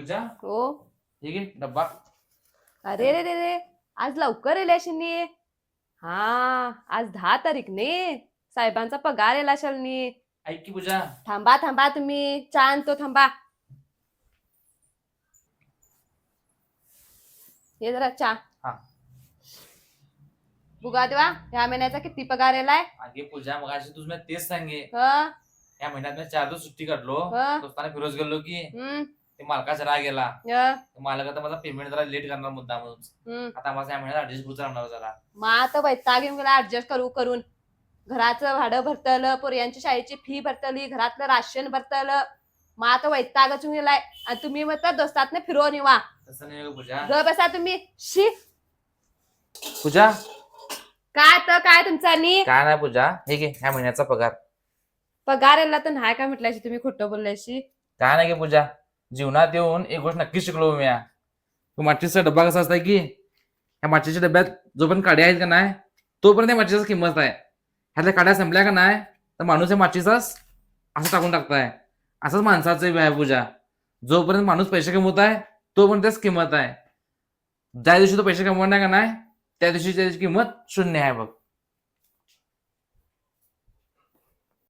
पूजा? हो. हे घे डब्बा. अरे रे रे रे. आज लवकर येल्या शिनी हा आज दहा तारीख ने. साहेबांचा पगार येला शलनी ऐक की पूजा. थांबा थांबा तुम्ही. चहा आणतो थांबा. हे जरा चहा. हा. बुगा देवा ह्या महिन्याचा किती पगार येलाय? अगे पूजा मग अशी तुझं तेच सांगे. ह. या महिन्यात मी चार दिवस सुट्टी काढलो. हा. दोस्ताने फिरोज गेलो की. हम्म ते मालकाचा राग गेला य, मालक आता माझा पेमेंट जरा लेट करणार मुद्दा म्हणून हम्म. आता माझा या महिन्यात अडीच पुढचा राहणार जरा. मग आता वैताग येऊन गेला ऍडजस्ट करू करून. घराचं भाडं भरतलं पोरियांची शाळेची फी भरतली घरातलं राशन भरतलं. मग आता वैतागच येऊन गेलाय. आणि तुम्ही म्हणता दोस्तातने फिरवून येवा तसं नाही गं पूजा. ग बसा तुम्ही. शी. पूजा. काय तर काय तुमचा नी काय नाही पूजा. हे घे ह्या महिन्याचा पगार. पगार यायला तर नाही काय म्हटल्याशी तुम्ही खोटं बोलल्याशी? काय नाही गे पूजा. जीवनात येऊन एक गोष्ट नक्कीच शिकलो मी या. तो डब्बा कसा असता की ह्या माचीच्या डब्यात जो पण काड्या आहेत का नाही तोपर्यंत त्या माचीचाच किंमत आहे. ह्यातल्या काड्या संपल्या का नाही तर माणूस या माचीचाच असं टाकून टाकताय. असंच माणसाचं आहे पूजा जोपर्यंत माणूस पैसे कमवत आहे तोपर्यंत त्याच किंमत आहे. ज्या दिवशी तो पैसे कमवणार का नाही त्या दिवशी त्याची किंमत शून्य आहे बघ.